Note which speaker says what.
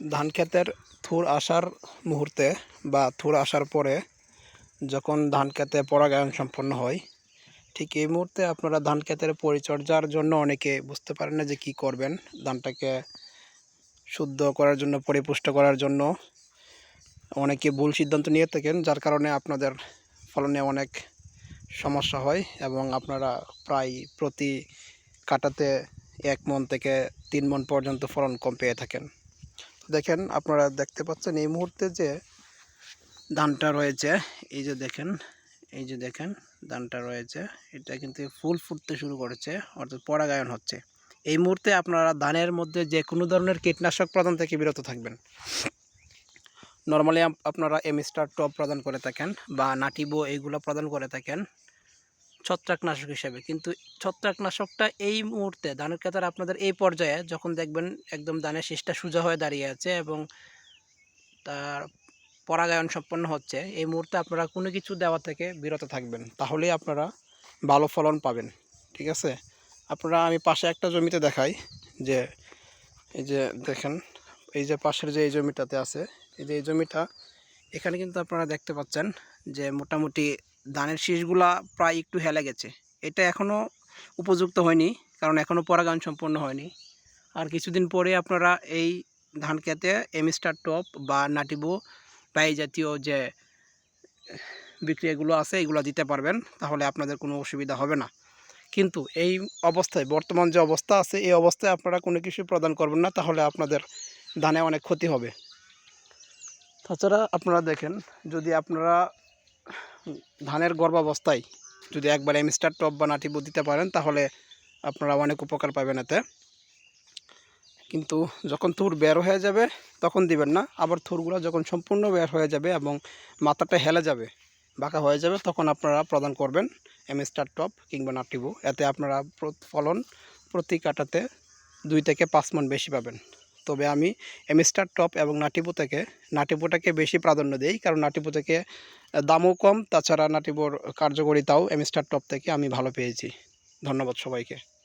Speaker 1: ধান ক্ষেতের থুর আসার মুহূর্তে বা থুর আসার পরে যখন ধান ক্ষেতে পরাগায়ন সম্পন্ন হয়, ঠিক এই মুহূর্তে আপনারা ধান ক্ষেতের পরিচর্যার জন্য অনেকে বুঝতে পারেন না যে কি করবেন। ধানটাকে শুদ্ধ করার জন্য, পরিপুষ্ট করার জন্য অনেকে ভুল সিদ্ধান্ত নিয়ে থাকেন, যার কারণে আপনাদের ফলনে অনেক সমস্যা হয় এবং আপনারা প্রায় প্রতি কাটাতে এক মন থেকে তিন মন পর্যন্ত ফলন কম পেয়ে থাকেন। দেখেন আপনারা দেখতে পাচ্ছেন এই মুহূর্তে যে ধানটা রয়েছে, এই যে দেখেন, এই যে দেখেন ধানটা রয়েছে, এটা কিন্তু ফুল ফুটতে শুরু করেছে, অর্থাৎ পরাগায়ন হচ্ছে। এই মুহূর্তে আপনারা ধানের মধ্যে যে কোনো ধরনের কীটনাশক প্রদান থেকে বিরত থাকবেন। নর্মালি আপনারা এমিস্টার টপ প্রদান করে থাকেন বা নাটিবো এইগুলো প্রদান করে থাকেন। ছত্রাকনাশক হিসেবে। কিন্তু ছত্রাকনাশকটা এই মুহূর্তে ধানের ক্ষেতের আপনাদের এই পর্যায়ে যখন দেখবেন একদম ধানের শীষটা সোজা হয়ে দাঁড়িয়ে আছে এবং তার পরাগায়ন সম্পন্ন হচ্ছে, এই মুহূর্তে আপনারা কোনো কিছু দেওয়া থেকে বিরত থাকবেন। তাহলেই আপনারা ভালো ফলন পাবেন। ঠিক আছে? আপনারা আমি পাশে একটা জমিতে দেখাই যে, এই যে দেখেন, এই যে পাশের যে এই জমিটাতে আছে, এই যে এই জমিটা, এখানে কিন্তু আপনারা দেখতে পাচ্ছেন যে মোটামুটি ধানের শীষগুলা প্রায় একটু হেলে গেছে। এটা এখনও উপযুক্ত হয়নি, কারণ এখনও পরাগায়ন সম্পন্ন হয়নি। আর কিছুদিন পরে আপনারা এই ধান খেতে এমিস্টার টপ বা নাটিবো বা জাতীয় যে বিক্রিয়াগুলো আছে, এগুলো দিতে পারবেন, তাহলে আপনাদের কোনো অসুবিধা হবে না। কিন্তু এই অবস্থায়, বর্তমান যে অবস্থা আছে, এই অবস্থায় আপনারা কোনো কিছু প্রদান করবেন না, তাহলে আপনাদের ধানে অনেক ক্ষতি হবে। তাছাড়া আপনারা দেখেন, যদি আপনারা ধানের গর্ভাবস্থায় যদি একবার এমিস্টার টপ বা নাটিবো দিতে পারেন, তাহলে আপনারা অনেক উপকার পাবেন এতে। কিন্তু যখন থুর বের হয়ে যাবে, তখন দিবেন না। আবার থুরগুলো যখন সম্পূর্ণ বের হয়ে যাবে এবং মাথাটা হেলে যাবে, বাঁকা হয়ে যাবে, তখন আপনারা প্রদান করবেন এমএস্টার টপ কিংবা নাটিবু এতে আপনারা ফলন প্রতি কাটাতে দুই থেকে পাঁচ মন বেশি পাবেন। তবে আমি এমিস্টার টপ এবং নাটিপোতাকে থেকে নাটিবুটাকে বেশি প্রাধান্য দিই কারণ নাটিপোতাকে দামও কম, তাছাড়া নাটিপোর কার্যকরিতাও এমিস্টার টপ থেকে আমি ভালো পেয়েছি। ধন্যবাদ সবাইকে।